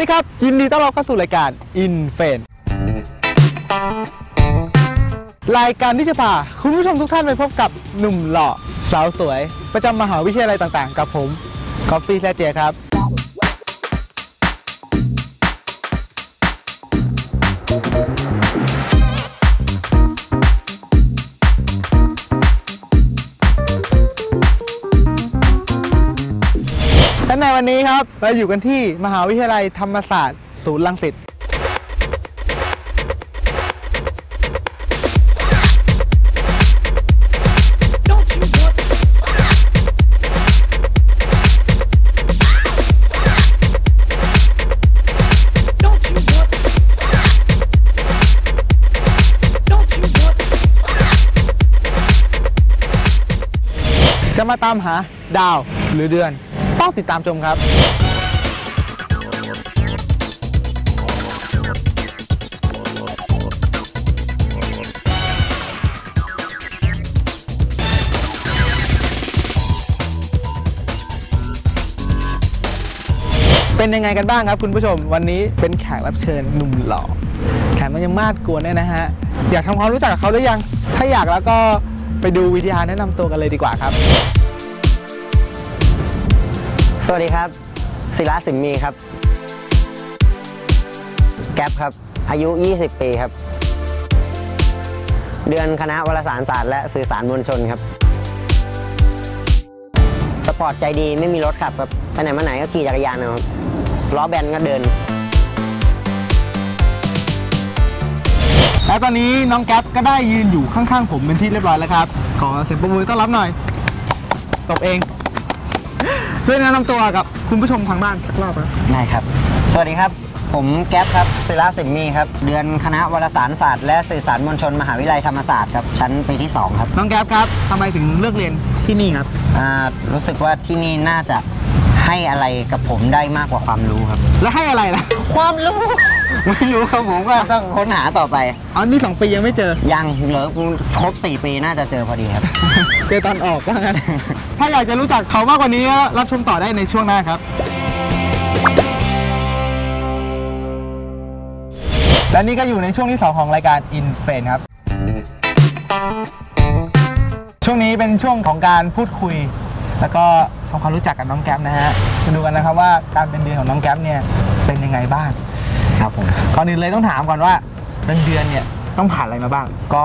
วัสดีครับ ยินดีต้อนรับเข้าสู่รายการ In f ฟ n รายการที่จะพาคุณผู้ชมทุกท่านไปพบกับหนุ่มหล่อสาวสวย ประจำมหาวิทยาลัยต่างๆ กับผมกอฟฟี่แซเจียครับแล วันนี้ครับเราอยู่กันที่มหาวิทยาลัยธรรมศาสตร์ ศูนย์รังสิตจะมาตามหาดาวหรือเดือน ต้องติดตามชมครับเป็นยังไงกันบ้างครับคุณผู้ชม วันนี้เป็นแขกรับเชิญหนุ่มหล่อแถมมันยังมาดกวนด้วยนะฮะ อยากทำความรู้จักกับเขาหรือยัง ถ้าอยากแล้วก็ไปดูวิทยาแนะนำตัวกันเลยดีกว่าครับ สวัสดีครับ ศิลาสิมมีครับ แก๊ปครับ อายุ 20 ปีครับ เดือนคณะวารสารศาสตร์และสื่อสารมวลชนครับ สปอร์ตใจดีไม่มีรถขับครับไปไหนมาไหนก็ขี่จักรยานเอาครับล้อแบนก็เดิน และตอนนี้น้องแก๊ปก็ได้ยืนอยู่ข้างๆผมเป็นที่เรียบร้อยแล้วครับ ขอเสียงปรบมือต้อนรับหน่อย ตบเอง ช่วยแนะนำตัวกับคุณผู้ชมทางบ้านสักรอบครับได้ครับ สวัสดีครับ ผมแก๊ปครับศิลาสิมมีครับ เดือนคณะวารสารศาสตร์และสื่อสารมวลชนมหาวิทยาลัยธรรมศาสตร์ครับ ชั้นปีที่ 2 ครับ น้องแก๊ปครับทำไมถึงเลือกเรียนที่นี่ครับอ่ารู้สึกว่าที่นี่น่าจะ ให้อะไรกับผมได้มากกว่าความรู้ครับ แล้วให้อะไรล่ะ ความรู้ ไม่รู้ครับผมว่าก็ต้องค้นหาต่อไป เอานี่สองปียังไม่เจอ ยังเหลือครบ4ปีน่าจะเจอพอดีครับ เจอตอนออกว่างั้น ถ้าอยากจะรู้จักเขามากกว่านี้ก็รับชมต่อได้ในช่วงหน้าครับและนี่ก็อยู่ในช่วงที่ 2 ของรายการ In f a n ครับ ช่วงนี้เป็นช่วงของการพูดคุย แล้วก็ทำความรู้จักกับน้องแก๊ปนะฮะมาดูกันนะครับว่าการเป็นเดือนของน้องแก๊ปเนี่ยเป็นยังไงบ้างครับผมก่อนอื่นเลยต้องถามก่อนว่าเป็นเดือนเนี่ยต้องผ่านอะไรมาบ้าง ก็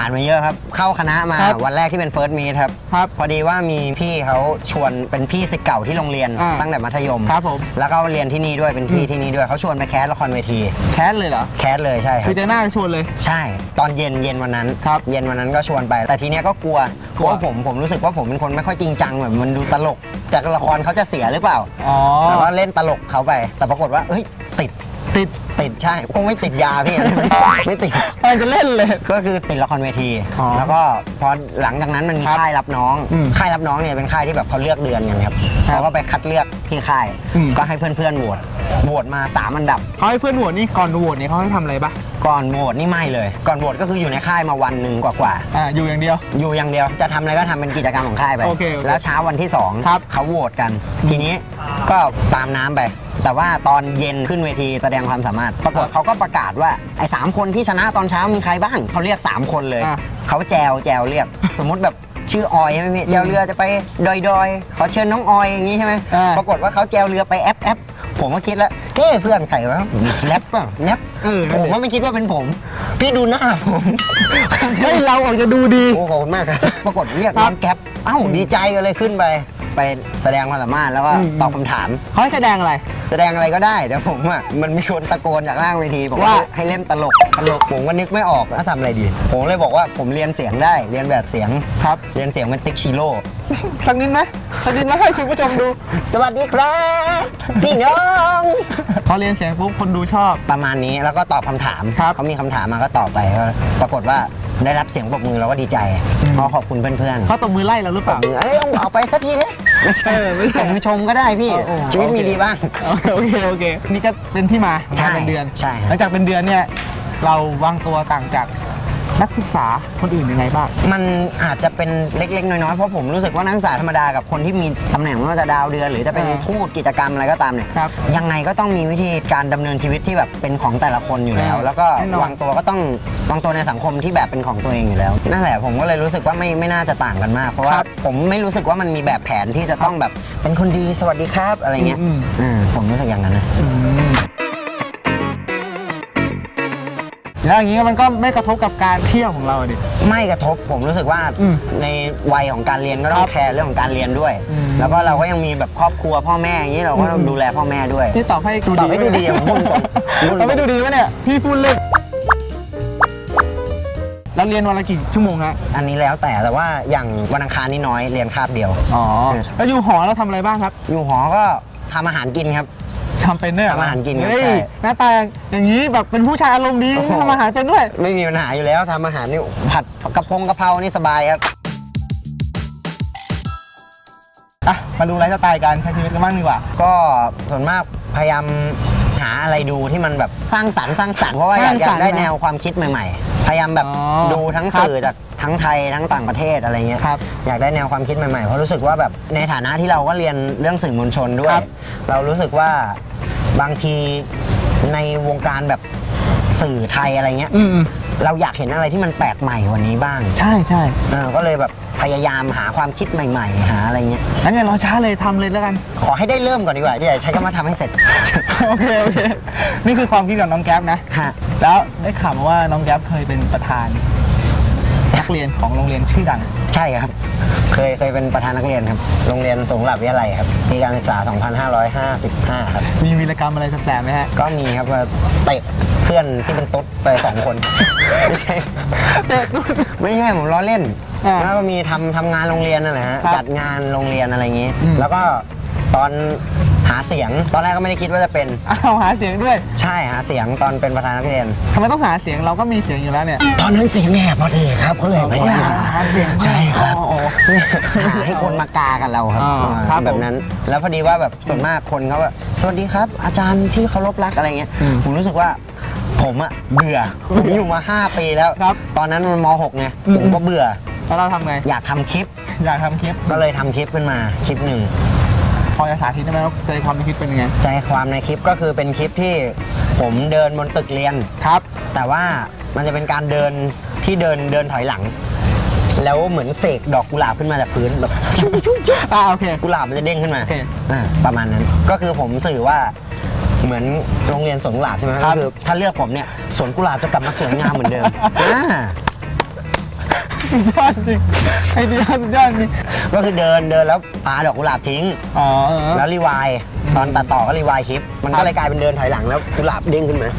ผ่านมาเยอะครับ เข้าคณะมาครับวันแรกที่เป็นเฟิร์สมีครับ ครับพอดีว่ามีพี่เขาชวนเป็นพี่ศิษย์เก่าที่โรงเรียนอ่าตั้งแต่มัธยมครับผม แล้วก็เรียนที่นี่ด้วยเป็นพี่ที่นี่ด้วยเขาชวนไปแคสละครเวที แคสเลยเหรอ แคสเลยใช่ครัคือบเจอหน้าไปชวนเลย ใช่ ตอนเย็นเย็นวันนั้น ครับเย็นวันนั้นก็ชวนไป แต่ทีเนี้ยก็กลัวเพกลัว ราะว่าผมผมรู้สึกว่าผมเป็นคนไม่ค่อยจริงจังแบบมันดูตลก จากละครเขาจะเสียหรือเปล่าอ๋อแต่ว่าเล่นตลกเขาไป แต่ปรากฏว่าเอ้ยติด ติดติดใช่คงไม่ติดยาพี่ ไม่ไม่ติดอะไรจะเล่นเลย ก็คือติดละครเวที อ๋อแล้วก็พอหลังจากนั้นมันมีครับค่ายรับน้องอืมค่ายรับน้องเนี่ยเป็นค่ายที่แบบเขาเลือกเดือนกันครับครับเขาก็ไปคัดเลือกที่ค่าย อืม ก็ให้เพื่อนๆโหวตโหวตมาสามอันดับ เขาให้เพื่อนโหวตนี่ก่อนโหวตเนี่ยเขาให้ทำอะไรปะก่อนโหวตนี่ไม่เลย ก่อนโหวตก็คืออยู่ในค่ายมาวันหนึ่งกว่าๆ อ่าอยู่อย่างเดียว อยู่อย่างเดียวจะทำอะไรก็ทำเป็นกิจกรรมของค่ายไป โอเคโอเคแล้วเช้าวันที่2ครับเขาโหวตกัน ทีนี้ก็ตามน้ำไป แต่ว่าตอนเย็นขึ้นเวทีแสดงความสามารถ ปรากฏเขาก็ประกาศว่าไอ้สามคนที่ชนะตอนเช้ามีใครบ้างเขาเรียก 3 คนเลยอะ เขาแจวแจวเรียก สมมติแบบชื่อออยใช่ไหมพี่แจวเรือจะไปดอยดอยๆขอเชิญน้องออยอย่างงี้ใช่ไหมอ่า ปรากฏว่าเขาแจวเรือไปแอปแอปผมก็คิดแล้วเฮ้เพื่อนใครวะแรปป่ะแรปเออนั่นผมดิว่าไม่คิดว่าเป็นผม พี่ดูหน้าผม เฮ้ยเราออกจะดูดี โอ้ขอบคุณมากครับ ปรากฏเรียกครัน้บองแก๊ปเอ้าดีใจกันเลยขึ้นไป ไปแสดงความสามารถแล้วก็อืมตอบคำถามเขาให้แสดงอะไร แสดงอะไรก็ได้แต่ผมอะมันมีคนตะโกนจากล่างเวทีบอกว่าว่าให้เล่นตลกตลกผมก็นึกไม่ออกแล้วทำอะไรดี ผมเลยบอกว่าผมเรียนเสียงได้เรียนแบบเสียงครับ เรียนเสียงเป็นติ๊กชิโร่สักนิดไหมสักนิดไหมให้คุณผู้ชมดู สวัสดีครับพี่น้องพอเรียนเสียงปุ๊บคนดูชอบประมาณนี้แล้วก็ตอบคำถามครับเขามีคำถามมาก็ตอบไปก็ปรากฏว่า ได้รับเสียงปรบมือเราก็ดีใจขอขอบคุณเพื่อนๆเขาตบมือไล่เราหรือเปล่าเอ้ยเอาเอาไปสักทีนี้ไม่ใช่เออไม่ใช่ผมชมก็ได้พี่โอ้โหชีวิตมีโอเคดีบ้างโอเคโอเคนี่ก็เป็นที่มาใช่การเป็นเดือนใช่ครับหลังจากเป็นเดือนเนี่ยเราวางตัวต่างจาก นักศึกษาคนอื่นยังไงบ้าง มันอาจจะเป็นเล็กๆ น้อยๆ เพราะผมรู้สึกว่านักศึกษาธรรมดากับคนที่มีตำแหน่งไม่ว่าจะดาวเดือน หรือจะเป็นอ่าทูตกิจกรรมอะไรก็ตามเนี่ยครับยังไงก็ต้องมีวิธีการดำเนินชีวิตที่แบบเป็นของแต่ละคนอยู่แล้วอ่าแล้วก็แน่นอน วางตัวก็ต้องวางตัวในสังคมที่แบบเป็นของตัวเองอยู่แล้วนั่นแหละผมก็เลยรู้สึกว่าไม่ไม่น่าจะต่างกันมาก เพราะว่าครับผมไม่รู้สึกว่ามันมีแบบแผนที่จะต้องแบบเป็นคนดีสวัสดีครับอะไรเงี้ยอืม อ่าผมรู้สึกอย่างนั้นนะ แล้วอย่างนี้มันก็ไม่กระทบกับการเที่ยวของเราดิ ไม่กระทบผมรู้สึกว่าอืมในวัยของการเรียนก็ต้อครังบแคร์เรื่องของการเรียนด้วย อืม แล้วก็เราก็ยังมีแบบครอบครัวพ่อแม่อย่างนี้เราก็ต้องอืมดูแลพ่อแม่ด้วยนี่ตอบให้ดูตดีอบให้ดูดีอะผมพูดตรงพูดตรงตอบให้ดูดีวะเนี่ย พี่พูดเล่นแล้วเรียนวันละกี่ชั่วโมงฮะ อันนี้แล้วแต่แต่ว่าอย่างวันอังคารนี่น้อยเรียนคาบเดียว อ๋อ แล้วอยู่หอเราทำอะไรบ้างครับ อยู่หอก็ทำอาหารกินครับ ทำเป็นด้วยเหรอทำอาหารกินครับเฮ้ยใช่ หน้าตาอย่างนี้แบบเป็นผู้ชายอารมณ์ดีโอ้โหทำอาหารเป็นด้วย ไม่มีปัญหาอยู่แล้วทำอาหารนี่ผัดกระพงกะเพรานี่สบายครับ อะมาดูไลฟ์สไตล์การใช้ชีวิตกันบ้างดีกว่า ก็ส่วนมากพยายามหาอะไรดูที่มันแบบสร้างสรรค์สร้างสรรค์เพราะว่าอยากสร้างสรรค์อยากได้นะแนวความคิดใหม่ ๆ พยายามแบบอ๋อดูทั้งครับสื่อจากทั้งไทยทั้งต่างประเทศอะไรเงี้ยครับอยากได้แนวความคิดใหม่ๆเพราะรู้สึกว่าแบบในฐานะที่เราก็เรียนเรื่องสื่อมวลชนด้วย ครับ เรารู้สึกว่า บางทีในวงการแบบสื่อไทยอะไรเงี้ยอืม เราอยากเห็นอะไรที่มันแปลกใหม่กว่านี้บ้างใช่ใช่เออก็เลยแบบพยายามหาความคิดใหม่ ๆ หาอะไรเงี้ยงั้นอย่ารอช้าเลยทำเลยแล้วกัน ขอให้ได้เริ่มก่อนดีกว่าอย่าใช้คำว่าทำให้เสร็จ โอเคโอเค นี่คือความคิดของน้องแก๊ปนะ ฮะ แล้วได้ข่าวมาว่าน้องแก๊ปเคยเป็นประธาน นักเรียนของโรงเรียนชื่อดัง ใช่ครับ เคยเคยเป็นประธานนักเรียนครับ โรงเรียนสงขลาวิทยาลัยครับปีการศึกษา 2555 ครับ มีวีรกรรมอะไรแสบๆไหมฮะ ก็มีครับว่าเตะเพื่อนที่เป็นตุ๊ดไปสองคน ไม่ใช่เตะตุ๊ดไม่ใช่ผมล้อเล่นอ่าแล้วก็มีทำทำงานโรงเรียนนั่นแหละฮะครับจัดงานโรงเรียนอะไรอย่างงี้อืมแล้วก็ ตอนหาเสียง ตอนแรกก็ไม่ได้คิดว่าจะเป็นอ้าวหาเสียงด้วย ใช่หาเสียงตอนเป็นประธานนักเรียนทำไมต้องหาเสียงเราก็มีเสียงอยู่แล้วเนี่ย ตอนนั้นเสียงแหบพอดีครับก็เลยพยายามหาเสียงใช่ครับอ๋ออ๋อหาให้คนมากากันเราครับอ่าครับแบบนั้น แล้วพอดีว่าแบบส่วนมากคนเขาแบบสวัสดีครับ อาจารย์ที่เคารพรักอะไรเงี้ยอืมผมรู้สึกว่าผมอะเบื่อผมอยู่มา 5 ปีแล้วครับตอนนั้นมันม .6 ไงอืมผมก็เบื่อแล้วเราทำไงอยากทำคลิป อยากทำคลิปก็เลยทำคลิปขึ้นมาคลิปหนึ่งพ อจะสาธิตได้ไหมว่าใจความในคลิปเป็นยังไง ใจความในคลิปก็คือเป็นคลิปที่ผมเดินบนตึกเรียนครับ แต่ว่ามันจะเป็นการเดินที่เดินเดินถอยหลัง แล้วเหมือนเสกดอกกุหลาบขึ้นมาจากพื้นแบบอ่าโอเคกุหลาบมันจะเด้งขึ้นมาโอเคอ่าประมาณนั้นก็คือผมสื่อว่าเหมือนโรงเรียนสวนกุหลาบใช่ไหมครัก็บคือถ้าเลือกผมเนี่ยสวนกุหลาบจะกลับมาสวยงามเหมือนเดิมอ่า สุดยอดจริงไอเดียสุดยอดจริงก็คือเดินเดินแล้วปาดอกกุหลาบทิ้งอ๋อเออแล้วรีวายตอนตัดต่อก็รีวายคลิป มันก็เลยกลายเป็นเดินถอยหลังแล้วกุหลาบเด้งขึ้นมา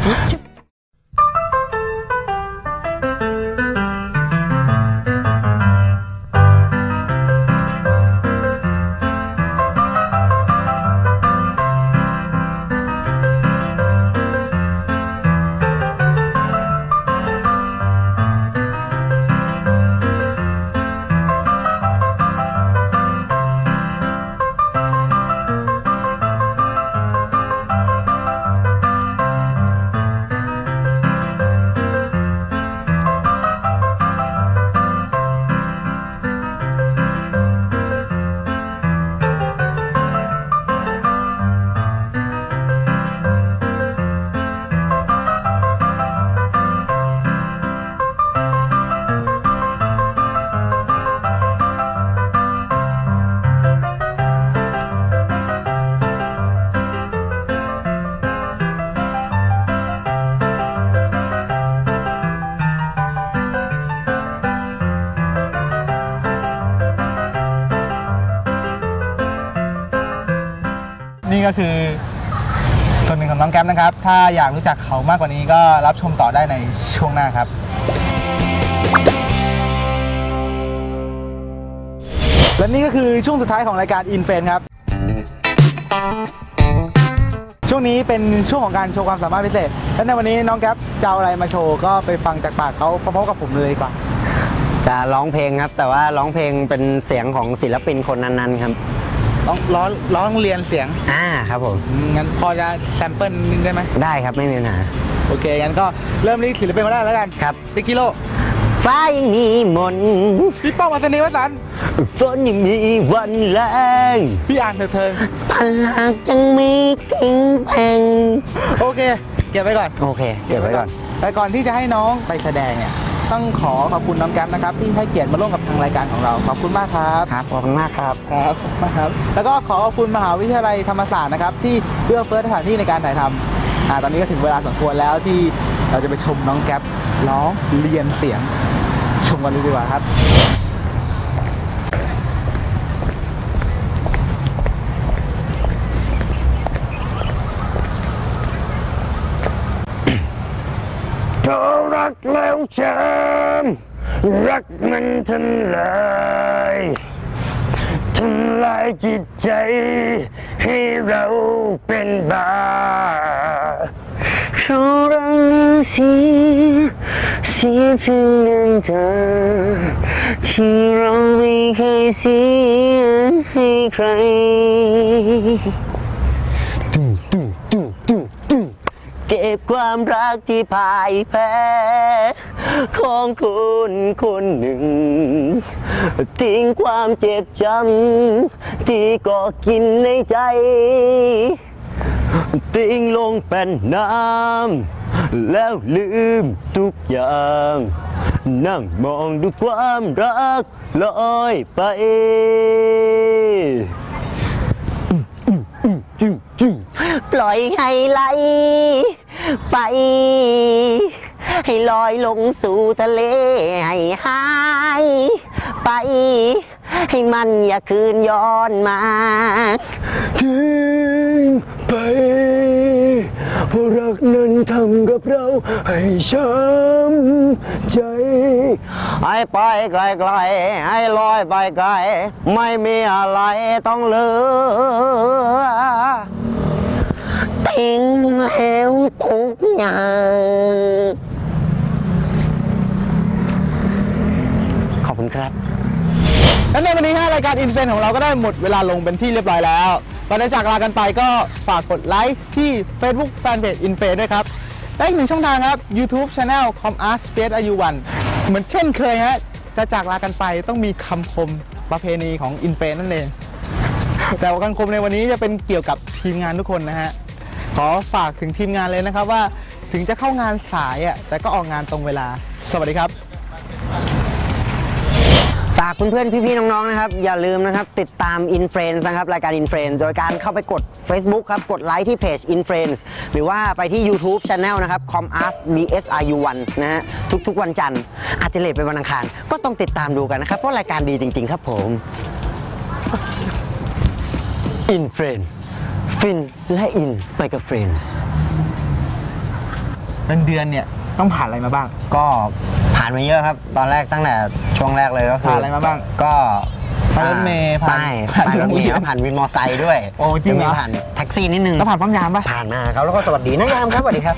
ก็คือ ส่วนหนึ่งของน้องแก๊ปนะครับ ถ้าอยากรู้จักเขามากกว่านี้ก็รับชมต่อได้ในช่วงหน้าครับ และนี่ก็คือช่วงสุดท้ายของรายการอินเฟนครับ ช่วงนี้เป็นช่วงของการโชว์ความสามารถพิเศษ และในวันนี้น้องแก๊ปจะเอาอะไรมาโชว์ก็ไปฟังจากปากเขาพร้อมๆกับผมเลยดีกว่า จะร้องเพลงครับ แต่ว่าร้องเพลงเป็นเสียงของศิลปินคนนั้นๆครับ ร้องร้องร้องเรียนเสียงอ่าครับผมอืมงั้นพอจะแซมเปิลนิดได้ไหมได้ครับไม่มีปัญหาโอเคงั้นก็เริ่มที่ศิลปินคนแรกแล้วกันครับติ๊กกิโลฟ้ายังมีมนต์พี่ป้องมาสนีวสันต์ฝนยังมีวันแรงพี่อ่านเถอะเธอพลังยังมีกิ่งแพงโอเค เก็บไว้ก่อน โอเค เก็บไว้ก่อน แต่ก่อนที่จะให้น้องไปแสดงเนี่ย ต้องขอขอบคุณน้องแก๊ปนะครับที่ให้เกียรติมาร่วมกับทางรายการของเรา ขอบคุณมากครับครับขอบคุณมากครับครับมากครับ แล้วก็ขอขอบคุณมหาวิทยาลัยธรรมศาสตร์นะครับที่เอื้อเฟื้อสถานที่ในการถ่ายทำอ่าตอนนี้ก็ถึงเวลาสมควรแล้วที่เราจะไปชมน้องแก๊ปร้องเรียนเสียง ชมกันเลยดีกว่าครับ กแล้วช้ำรักมันทำลายทำลายจิตใจ ให้เราเป็นบาเขารักเสีสียเพียงน้ำตาที่เราไม่เคยเสียให้ใคร ตุ้มตุ้มตุ้มตุ้มตุ้ม เก็ บความรักที่พ่ายแพ้ ของคนคนหนึ่ง ทิ้งความเจ็บจำที่ก่อกินในใจ ทิ้งลงเป็นน้ำแล้วลืมทุกอย่างนั่งมองดูความรักลอยไปปล่อยให้ไหล ไป ให้ลอยลงสู่ทะเลให้หายไป ให้มันอย่าคืนย้อนมาทิ้งไปเพราะรักนั้นทำกับเราให้ช้ำใจ ให้ไปไกลๆให้ลอยไปไกล ไม่มีอะไรต้องเหลือ ทิ้งแล้วทุกอย่างขอบคุณครับและในวันนี้ฮะรายการอินเฟนของเราก็ได้หมดเวลาลงเป็นที่เรียบร้อยแล้วก่อนจะจากลากันไปก็ฝากกดไลค์ที่ Facebook Fanpage i n f a ด้วยครับและอีกหนึ่งช่องทางครับ YouTube Channel Com Art Space อายุวันเหมือนเช่นเคยฮะจะจากลากันไปต้องมีคำคมประเพณีของอินเฟนั่นเองแต่ว่าคำคมในวันนี้จะเป็นเกี่ยวกับทีมงานทุกคนนะฮะ ขอฝากถึงทีมงานเลยนะครับว่าถึงจะเข้างานสายอะแต่ก็ออกงานตรงเวลา สวัสดีครับ ฝากเพื่อนๆ พี่ๆ น้องๆ นะครับ อย่าลืมนะครับ ติดตาม i n f l u e n c e นะครับ รายการ i n f l u e n c e โดยการเข้าไปกด Facebook ครับ กดไลค์ที่เพจ i n f l u e n c e หรือว่าไปที่ YouTube Channel นะครับ com ars bsiu1 นะฮะ ทุกๆ วันจันทร์ อาจจะเลทเป็นวันอังคาร ก็ต้องติดตามดูกันนะครับ เพราะรายการดีจริง ๆ ครับผม i n f l u e n c e ฟินและอินไปกับ Friends เป็นเดือนเนี่ยต้องผ่านอะไรมาบ้าง ก็ผ่านมาเยอะครับ ตอนแรกตั้งแต่ช่วงแรกเลยก็คือผ่านอะไรมาบ้าง ก็ผ่านรถเมล์ผ่านไม่ผ่านผ่านรถเมโรงเรีล์ยนผ่านวินมอไซค์ด้วยโอ้จริงเหรอจะมีผ่านแท็กซี่นิดนึงแล้วผ่านป้อมยามปะผ่านมาครับแล้วก็สวัสดีนะยามครับสวัสดีครับ